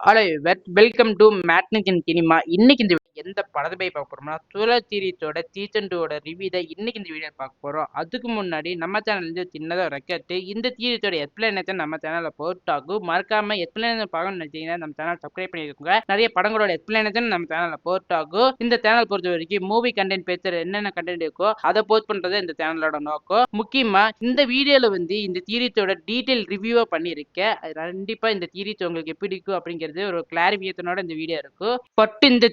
Hello welcome to மேட்னிக் cinema. இன்னைக்கு இந்த எந்த படத்தை போய் பார்க்க போறோம்னா துல சீரிஸோட சீசன் டூவோட ரிவ்யூ தான் இன்னைக்கு இந்த வீடியோ பார்க்க போறோம். அதுக்கு முன்னாடி நம்ம சேனல் இருந்து சின்னதாக ரெக்கட்டு இந்த சீரிஸோட எக்ஸ்பிளனேஷன் நம்ம சேனல்ல போஸ்ட் ஆகும். மறக்காம எக்ஸ்பிளனேஷன் பார்க்கணும்னு நினைச்சீங்கன்னா நம்ம சேனல் சப்ஸ்கிரைப் பண்ணிக்கோங்க. நிறைய படங்களோட எக்ஸ்பிளனேஷன் நம்ம சேனல்ல போஸ்ட் ஆகும். இந்த சேனல் பொறுத்த வரைக்கும் மூவி கண்டென்ட் பேசுற என்னென்ன கண்டென்ட் இருக்கோ அதை போஸ்ட் பண்றது இந்த சேனலோட நோக்கம். முக்கியமா இந்த வீடியோல வந்து இந்த சீரிஸோட டீட்டெயில் ரிவ்யூவா பண்ணியிருக்கேன். அது கண்டிப்பா இந்த சீரிஸ் உங்களுக்கு பிடிக்கும் அப்படிங்கிறது ஒரு கிளாரிபிகேஷனோட இந்த வீடியோ இருக்கும். பட் இந்த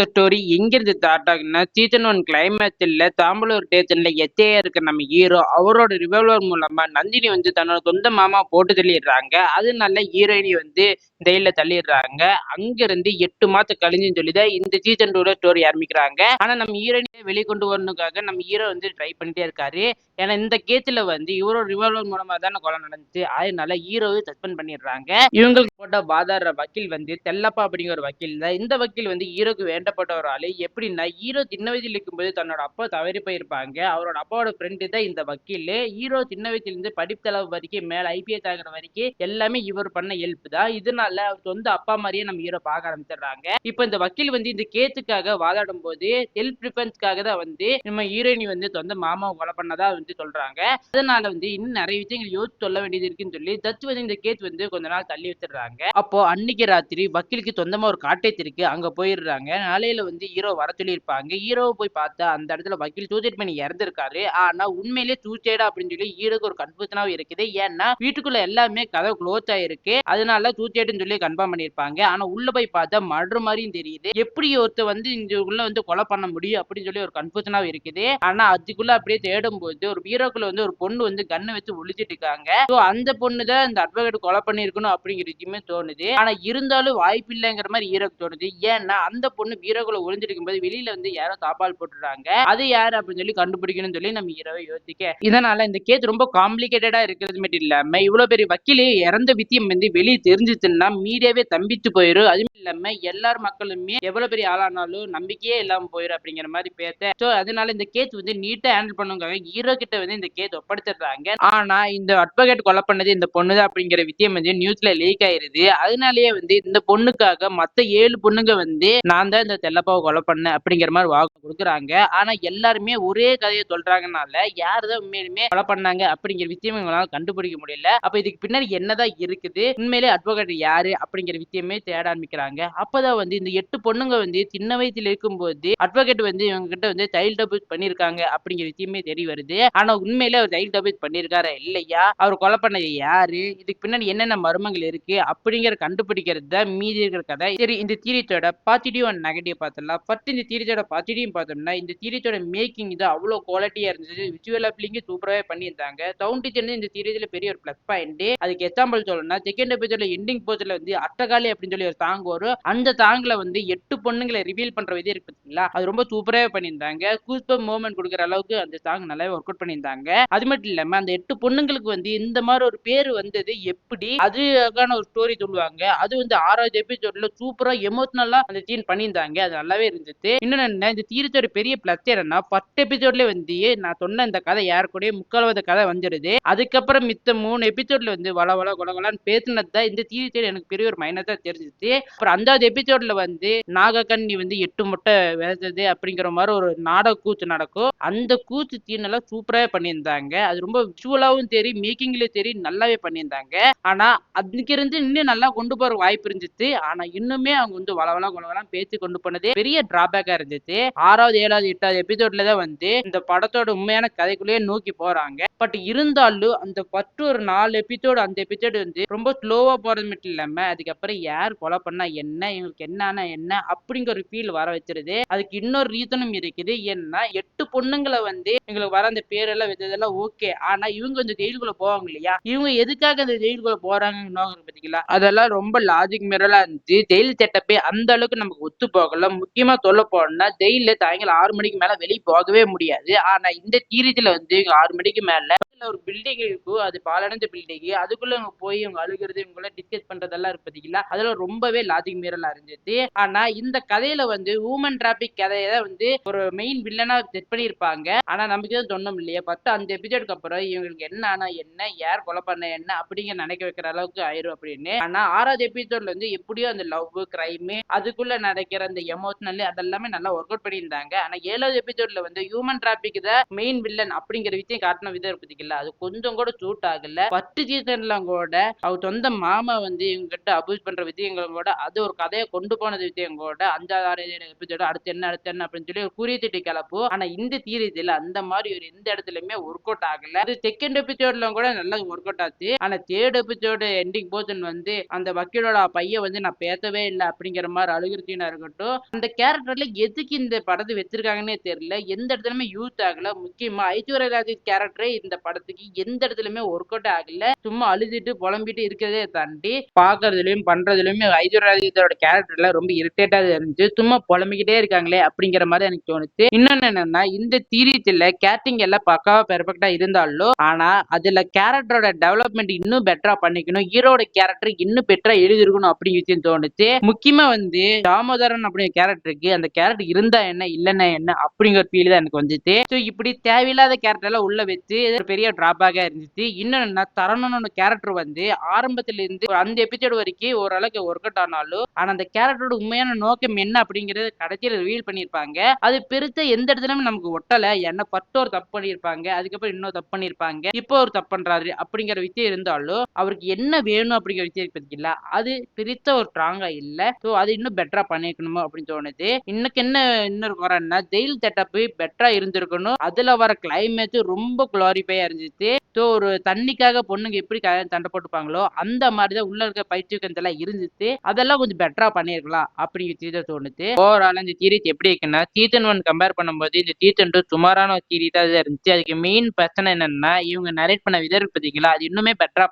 சீரிஸோட ஸ்டோரி எங்கிருந்து ஸ்டார்ட் ஆகுதுன்னா சீசன் ஒன் கிளைமேக்ஸில் தாம்பலூர் ஸ்டேஷனில் எச்சையா இருக்க நம்ம ஹீரோ அவரோட ரிவால்வர் மூலமா நந்தினி வந்து தன்னோட சொந்த மாமா போட்டு தள்ளிடுறாங்க. அதனால ஹீரோயினி வந்து ஜெயில தள்ளிடுறாங்க. அங்க இருந்து எட்டு மாதம் கழிஞ்சுன்னு சொல்லிதான் இந்த சீசன் டூல ஸ்டோரி ஆரம்பிக்கிறாங்க. ஆனா நம்ம ஹீரோயினியை வெளியே கொண்டு வரணுக்காக நம்ம ஹீரோ வந்து ட்ரை பண்ணிட்டே இருக்காரு. ஏன்னா இந்த கேஸில் வந்து இவரோட ரிவால்வர் மூலமா தானே கொலை நடந்துச்சு. அதனால ஹீரோவை சஸ்பெண்ட் பண்ணிடுறாங்க. இவங்களுக்கு போட்ட பாதாடுற வக்கீல் வந்து தெல்லப்பா அப்படிங்கிற ஒரு வக்கீல் தான். இந்த வக்கீல் வந்து ஹீரோக்கு வேண்ட ஒரு எப்படின்னா ஹீரோ சின்ன வயசில் இருக்கும்போது தன்னோட அப்பா தவறி போயிருப்பாங்க. அவரோட அப்பாவோட ஃப்ரெண்டு தான் இந்த வக்கீல். ஹீரோ சின்ன வயசுலேருந்து படிப்பு வரைக்கும் மேலே ஐபிஎஸ் ஆகிற வரைக்கும் எல்லாமே இவர் பண்ண ஹெல்ப் தான். இதனால அவர் சொந்த அப்பா மாதிரியே நம்ம ஹீரோ பார்க்க ஆரம்பிச்சிடுறாங்க. இப்போ இந்த வக்கீல் வந்து இந்த கேத்துக்காக வாதாடும் போது செல்ஃப் டிஃபென்ஸ்க்காக தான் வந்து நம்ம ஹீரோயினி வந்து சொந்த மாமாவை கொலை பண்ணதா வந்து சொல்றாங்க. அதனால வந்து இன்னும் நிறைய விஷயங்கள் யோசிச்சு சொல்ல வேண்டியது இருக்குன்னு சொல்லி தத்து வந்து இந்த கேஸ் வந்து கொஞ்ச நாள் தள்ளி வச்சிடுறாங்க. அப்போ அன்னைக்கு ராத்திரி வக்கீலுக்கு சொந்தமா ஒரு காட்டேஜ் இருக்கு அங்க போயிடுறாங்க. காலையில வந்து ஹீரோ வர சொல்லியிருப்பாங்க ஹீரோவை போய் பார்த்தா அந்த இடத்துல வக்கீல் சூசைட் பண்ணி இறந்திருக்காரு. ஆனா உண்மையிலேயே சூசைடா அப்படின்னு சொல்லி ஹீரோக்கு ஒரு கன்ஃபியூஷனாவும் இருக்குது. ஏன்னா வீட்டுக்குள்ள எல்லாமே கதை க்ளோஸ் ஆயிருக்கு அதனால சூசைடுன்னு சொல்லி கன்ஃபார்ம் பண்ணியிருப்பாங்க. ஆனா உள்ள போய் பார்த்தா மர்டர் மாதிரியும் தெரியுது. எப்படி ஒருத்தர் வந்து இந்த உள்ள வந்து கொலை பண்ண முடியும் அப்படின்னு சொல்லி ஒரு கன்ஃபியூஷனாவும் இருக்குது. ஆனா அதுக்குள்ள அப்படியே தேடும் போது ஒரு ஹீரோக்குள்ள வந்து ஒரு பொண்ணு வந்து கண்ணை வச்சு ஒழிச்சிட்டு இருக்காங்க. ஸோ அந்த பொண்ணு தான் இந்த அட்வொகேட் கொலை பண்ணிருக்கணும் அப்படிங்கிற விஷயமே தோணுது. ஆனா இருந்தாலும் வாய்ப்பு இல்லைங்கிற மாதிரி ஹீரோக்கு தோணுது. ஏன்னா அந்த பொண்ணு ஹீரோக்குள்ள ஒளிஞ்சிருக்கும் போது வெளியில வந்து யாரோ தாப்பால் போட்டுறாங்க அது யாரு அப்படின்னு சொல்லி கண்டுபிடிக்கணும்னு சொல்லி நம்ம ஹீரோவை யோசிக்க. இதனால இந்த கேஸ் ரொம்ப காம்ப்ளிகேட்டடா இருக்கிறது மட்டும் இல்லாம இவ்வளவு பெரிய வக்கீலே இறந்த வித்தியம் வந்து வெளியே தெரிஞ்சிச்சுன்னா மீடியாவே தம்பித்து போயிடும் அதுவும் இல்லாம எல்லார் மக்களுமே எவ்வளவு பெரிய ஆளானாலும் நம்பிக்கையே இல்லாம போயிடும் அப்படிங்கிற மாதிரி பேச. ஸோ அதனால இந்த கேஸ் வந்து நீட்டா ஹேண்டில் பண்ணுவாங்க ஹீரோ கிட்ட வந்து இந்த கேஸ் ஒப்படைச்சிடுறாங்க. ஆனா இந்த அட்வொகேட் கொலை பண்ணது இந்த பொண்ணுதான் அப்படிங்கிற வித்தியம் வந்து நியூஸ்ல லீக் ஆயிருது. அதனாலயே வந்து இந்த பொண்ணுக்காக மத்த ஏழு பொண்ணுங்க வந்து நான் தான் இந்த தெல்லப்பாவை கொலை பண்ண அப்படிங்கிற மாதிரி வாக்கு கொடுக்குறாங்க. ஆனா எல்லாருமே ஒரே கதையை சொல்றாங்கனால யாருதான் உண்மையிலுமே கொலை பண்ணாங்க அப்படிங்கிற விஷயம் இவங்களால கண்டுபிடிக்க முடியல. அப்ப இதுக்கு பின்னாடி என்னதான் இருக்குது? உண்மையிலே அட்வொகேட் யாரு அப்படிங்கிற விஷயமே தேட ஆரம்பிக்கிறாங்க. அப்பதான் வந்து இந்த எட்டு பொண்ணுங்க வந்து சின்ன வயசுல இருக்கும்போது அட்வொகேட் வந்து இவங்க கிட்ட வந்து சைல்டு அபியூஸ் பண்ணிருக்காங்க அப்படிங்கிற விஷயமே தெரிய வருது. ஆனா உண்மையிலே அவர் சைல்டு அபியூஸ் பண்ணிருக்காரா இல்லையா? அவர் கொலை பண்ணது யாரு? இதுக்கு பின்னாடி என்னென்ன மர்மங்கள் இருக்கு அப்படிங்கிற கண்டுபிடிக்கிறது தான் மீதி இருக்கிற கதை. சரி இந்த தீரியத்தோட பாசிட்டிவ் அண்ட் நெகட்டிவ் பார்த்தலாம் ஃபர்ஸ்ட் இந்த சீரிஸோட பாசிட்டிவ் பார்த்தோம்னா இந்த சீரிஸோட மேக்கிங் இது அவ்வளோ குவாலிட்டியாக இருந்துச்சு. விஜுவல் அப்ளிங்கும் சூப்பராகவே பண்ணியிருந்தாங்க. சவுண்ட் டிசைன் இந்த சீரிஸ்ல பெரிய ஒரு ப்ளஸ் பாயிண்ட் அதுக்கு எக்ஸாம்பிள் சொல்லணும்னா செகண்ட் எபிசோட எண்டிங் போஸ்ட்ல வந்து அட்டகாலி அப்படின்னு சொல்லி ஒரு சாங் வரும். அந்த சாங்ல வந்து எட்டு பொண்ணுங்களை ரிவீல் பண்ற விதம் இருக்கு பார்த்தீங்களா அது ரொம்ப சூப்பராகவே பண்ணியிருந்தாங்க. கூஸ்பம் மூமெண்ட் கொடுக்குற அளவுக்கு அந்த சாங் நல்லாவே ஒர்க் அவுட் பண்ணியிருந்தாங்க. அது மட்டும் இல்லாம அந்த எட்டு பொண்ணுங்களுக்கு வந்து இந்த மாதிரி ஒரு பேர் வந்தது எப்படி? அதுக்கான ஒரு ஸ்டோரி சொல்லுவாங்க. அது வந்து ஆறாவது எபிசோட்ல சூப்பரா எமோஷனலா அந்த சீன் பண்ணியிருந்தாங்க. அது நல்லாவே இருந்துச்சு. இன்னும் என்ன இந்த தீரத்தோட பெரிய பிளஸ் என்னன்னா பத்து எபிசோட்ல வந்து நான் சொன்ன இந்த கதை யாரு முக்கால்வது கதை வந்துடுது அதுக்கப்புறம் மித்த மூணு எபிசோட்ல வந்து வள வள குலகலான்னு பேசினது தான் இந்த தீரத்தோட எனக்கு பெரிய ஒரு மைனஸா தெரிஞ்சிச்சு. அப்புறம் அஞ்சாவது எபிசோட்ல வந்து நாகக்கண்ணி வந்து எட்டு முட்டை விளைச்சது அப்படிங்கிற மாதிரி ஒரு நாடக கூத்து நடக்கும். அந்த கூத்து சீன் எல்லாம் சூப்பராகவே பண்ணியிருந்தாங்க. அது ரொம்ப விஷுவலாவும் சரி மேக்கிங்லயும் சரி நல்லாவே பண்ணியிருந்தாங்க. ஆனா அதுக்கிருந்து இன்னும் நல்லா கொண்டு போற வாய்ப்பு இருந்துச்சு. ஆனா இன்னுமே அவங்க வந்து வளவலாம் குளவலாம் பேசி கொண்டு போனது பெரிய டிராபேக்கா இருந்துச்சு. ஆறாவது ஏழாவது எட்டாவது எபிசோட்ல தான் வந்து இந்த படத்தோட உண்மையான கதைக்குள்ளேயே நோக்கி போறாங்க. பட் இருந்தாலும் அந்த ஃபர்ஸ்ட் ஒரு நாலு எபிசோடு அந்த எபிசோடு வந்து ரொம்ப ஸ்லோவா போறது மட்டும் இல்லாம அதுக்கப்புறம் யார் கொலை பண்ணா என்ன இவங்களுக்கு என்னன்னா என்ன அப்படிங்கிற ஒரு ஃபீல் வர வச்சிருது. அதுக்கு இன்னொரு ரீசனும் இருக்குது. ஏன்னா எட்டு பொண்ணுங்களை வந்து எங்களுக்கு வர அந்த பேரெல்லாம் வச்சதெல்லாம் ஓகே ஆனா இவங்க இந்த ஜெயிலுக்குள்ள போவாங்க இல்லையா? இவங்க எதுக்காக அந்த ஜெயிலுக்குள்ள போறாங்கன்னு பாத்தீங்களா அதெல்லாம் ரொம்ப லாஜிக் மிரலா இருந்துச்சு. ஜெயில் செட்டப்பே அந்த அளவுக்கு நமக்கு ஒத்து போகல. முக்கியமா சொல்ல போனா ஜெயில சாயங்காலம் ஆறு மணிக்கு மேல வெளியே போகவே முடியாது. ஆனா இந்த தீரத்துல வந்து ஆறு மணிக்கு மேல ஒரு பில்டிங் இருக்கும் அது பாலடைஞ்ச பில்டிங் அதுக்குள்ள இவங்க போய் இவங்க அழுகிறது இவங்கள டிஸ்கஸ் பண்றதெல்லாம் இருக்கு பாத்தீங்களா அதெல்லாம் ரொம்பவே லாஜிக் மீறலா இருந்துச்சு. ஆனா இந்த கதையில வந்து ஹூமன் டிராபிக் கதையை வந்து ஒரு மெயின் வில்லனா செட் பண்ணியிருப்பாங்க. ஆனா நமக்கு எதுவும் சொன்னோம் இல்லையா பத்து அந்த எபிசோடுக்கு அப்புறம் இவங்களுக்கு என்ன ஆனா என்ன யார் கொலை பண்ண என்ன அப்படிங்கிற நினைக்க நினைக்க வைக்கிற அளவுக்கு ஆயிரும் அப்படின்னு. ஆனா ஆறாவது எபிசோட்ல வந்து எப்படியோ அந்த லவ் கிரைம் அதுக்குள்ள நடக்கிற அந்த எமோஷனல் அதெல்லாமே நல்லா ஒர்க் அவுட் பண்ணியிருந்தாங்க. ஆனா ஏழாவது எபிசோட்ல வந்து ஹியூமன் டிராபிக் தான் மெயின் வில்லன் அப்படிங்கிற விஷயம் காட்டின விதம் பத்திக்கல அது கொஞ்சம் கூட சூட் ஆகல. பத்து சீசன்ல கூட அவர் சொந்த மாமா வந்து இவங்கிட்ட அபியூஸ் பண்ற விஷயங்களும் கூட அது ஒரு கதையை கொண்டு போனது விஷயம் கூட அஞ்சாவது ஆறு எபிசோடு அடுத்து என்ன அடுத்து என்ன அப்படின்னு சொல்லி ஒரு குறி திட்டி கிளப்பும். ஆனா இந்த சீரீஸ்ல அந்த மாதிரி ஒரு எந்த இடத்துலயுமே ஒர்க் அவுட் ஆகல. அது செகண்ட் எபிசோட்ல கூட நல்லா ஒர்க் அவுட் ஆச்சு. ஆனா தேர்ட் எபிசோடு எண்டிங் போர்ஷன் வந்து அந்த வக்கீலோட பையன் வந்து நான் பேசவே இல்லை அப்படிங்கிற மாதிரி அழுகுறீனா இருக்கட்டும் அந்த கேரக்டர்ல எதுக்கு இந்த படத்தை வச்சிருக்காங்கன்னே தெரியல. எந்த இடத்துலயுமே யூஸ் ஆகல. முக்கியமா ஐஸ்வர்யா ராஜேஷ் கேரக்டரே இந்த படத்துக்கு எந்த இடத்துலயுமே ஒர்க் அவுட் ஆகல. சும்மா அழுதுட்டு புலம்பிட்டு இருக்கிறதே தாண்டி பாக்குறதுலயும் பண்றதுலயுமே ஐஸ்வர்யா ராஜேஷோட கேரக்டர்ல ரொம்ப இரிட்டேட்டா இருந்துச்சு. சும்மா புலம்பிக்கிட்டே இருக்காங்களே அப்படிங்கிற மாதிரி எனக்கு தோணுச்சு. இன்னொன்னு என்னன்னா இந்த சீரீஸ்ல கேட்டிங் எல்லாம் பக்காவா பெர்ஃபெக்டா இருந்தாலும் ஆனா அதுல கேரக்டரோட டெவலப்மெண்ட் இன்னும் பெட்டரா பண்ணிக்கணும். ஹீரோட கேரக்டர் இன்னும் பெட்டரா எழுதிருக்கணும் அப்படின்னு விஷயம் தோணுச்சு. முக்கியமா வந்து தாமோதரன் அப்படிங்கிற கேரக்டருக்கு அந்த கேரக்டர் இருந்தா என்ன இல்லைன்னா என்ன அப்படிங்கிற ஃபீல் தான் எனக்கு வந்துச்சு. ஸோ இப்படி தேவையில்லாத கேரக்டர் எல்லாம் உள்ள வச்சு ஒரு பெரிய டிராபாக இருந்துச்சு. இன்னொன்னு தரணும்னு கேரக்டர் வந்து ஆரம்பத்துல இருந்து அந்த எபிசோடு வரைக்கும் ஓரளவுக்கு ஒர்க் அவுட் ஆனாலும் ஆனா அந்த கேரக்டரோட உண்மையான நோக்கம் என்ன அப்படிங்கறது கடைசியில் ரிவீல் பண்ணியிருப்பாங்க. அது பெருத்த எந்த இடத்துலயுமே நமக்கு ஒட்டல. என்ன பட்டு ஒரு தப்பு பண்ணியிருப்பாங்க அதுக்கப்புறம் இன்னொரு தப்பு பண்ணியிருப்பாங்க இப்போ ஒரு தப்பு பண்றாரு அப்படிங்கிற விஷயம் இருந்தாலும் அவருக்கு என்ன வேணும் அப்படிங்கிற விஷயம் அது பிரித்த ஒரு ஸ்ட்ராங்கா இல்ல. ஸோ அது இன்னும் பெட்டரா பண்ணிருக்கணுமோ அப்படின்னு தோணுது. இன்னைக்கு என்ன இன்னொரு குறைன்னா ஜெயில் செட்டப் பெட்டரா இருந்திருக்கணும். அதுல வர கிளைமேட் ரொம்ப குளோரிஃபையா இருந்துச்சு. ஸோ ஒரு தண்ணிக்காக பொண்ணுங்க எப்படி க- சண்டை போட்டுப்பாங்களோ அந்த மாதிரி தான் உள்ள இருக்க பயிற்சிக்கன்ஸ் இருந்துச்சு. அதெல்லாம் கொஞ்சம் பெட்டரா பண்ணிருக்கலாம் அப்படிங்கிற தோணுது. ஓவரால் இந்த சீரீஸ் எப்படி இருக்குன்னா சீசன் ஒன் கம்பேர் பண்ணும்போது இந்த சீசன் டூ சுமாரான ஒரு சீரிஸா தான் இருந்துச்சு. அதுக்கு மெயின் பிரச்சனை என்னன்னா இவங்க நரேட் பண்ண விதம் பார்த்தீங்களா அது இன்னுமே பெட்டரா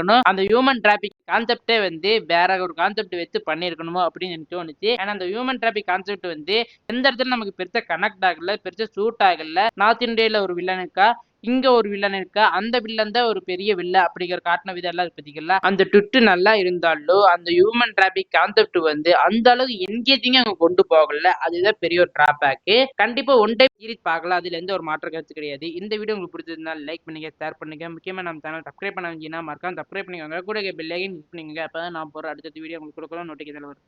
பண்ணியிருக்கணும் அந்த ஹியூமன் டிராபிக் கான்செப்டே வந்து வேற ஒரு கான்செப்ட் வச்சு பண்ணியிருக்கணுமோ அப்படின்னு எனக்கு தோணுச்சு. ஏன்னா அந்த ஹியூமன் டிராபிக் கான்செப்ட் வந்து எந்த இடத்துல நமக்கு பெருசா கனெக்ட் ஆகல பெருசா சூட் ஆகல நார்த் இந்தியால ஒரு வில்லனுக்கா இங்க ஒரு வில்லன் இருக்கா அந்த வில்லன் தான் ஒரு பெரிய வில்ல அப்படிங்கிற காட்டின விதம் எல்லாம் பார்த்தீங்களா அந்த ட்விட்டு நல்லா இருந்தாலும் அந்த ஹியூமன் டிராபிக் கான்செப்ட் வந்து அந்த அளவுக்கு என்கேஜிங்கா அவங்க கொண்டு போகல. அதுதான் பெரிய ஒரு டிராபேக் கண்டிப்பா ஒன் டைம் சீரிஸ் பார்க்கலாம். அதுல எந்த ஒரு மாற்ற கருத்து கிடையாது. இந்த வீடியோ உங்களுக்கு பிடிச்சிருந்தால் லைக் பண்ணுங்க ஷேர் பண்ணுங்க. முக்கியமா நம்ம சேனல் சப்ஸ்கிரைப் பண்ண வந்தீங்கன்னா மறக்காம சப்ஸ்கிரைப் பண்ணிக்கோங்க. கூட பெல் ஐக்கன் கிளிக் பண்ணுங்க அப்பதான் நான் போற அடுத்த வீடியோ உங்களுக்கு கொடுக்கணும். நோட்டிஃபிகேஷன் வரும்.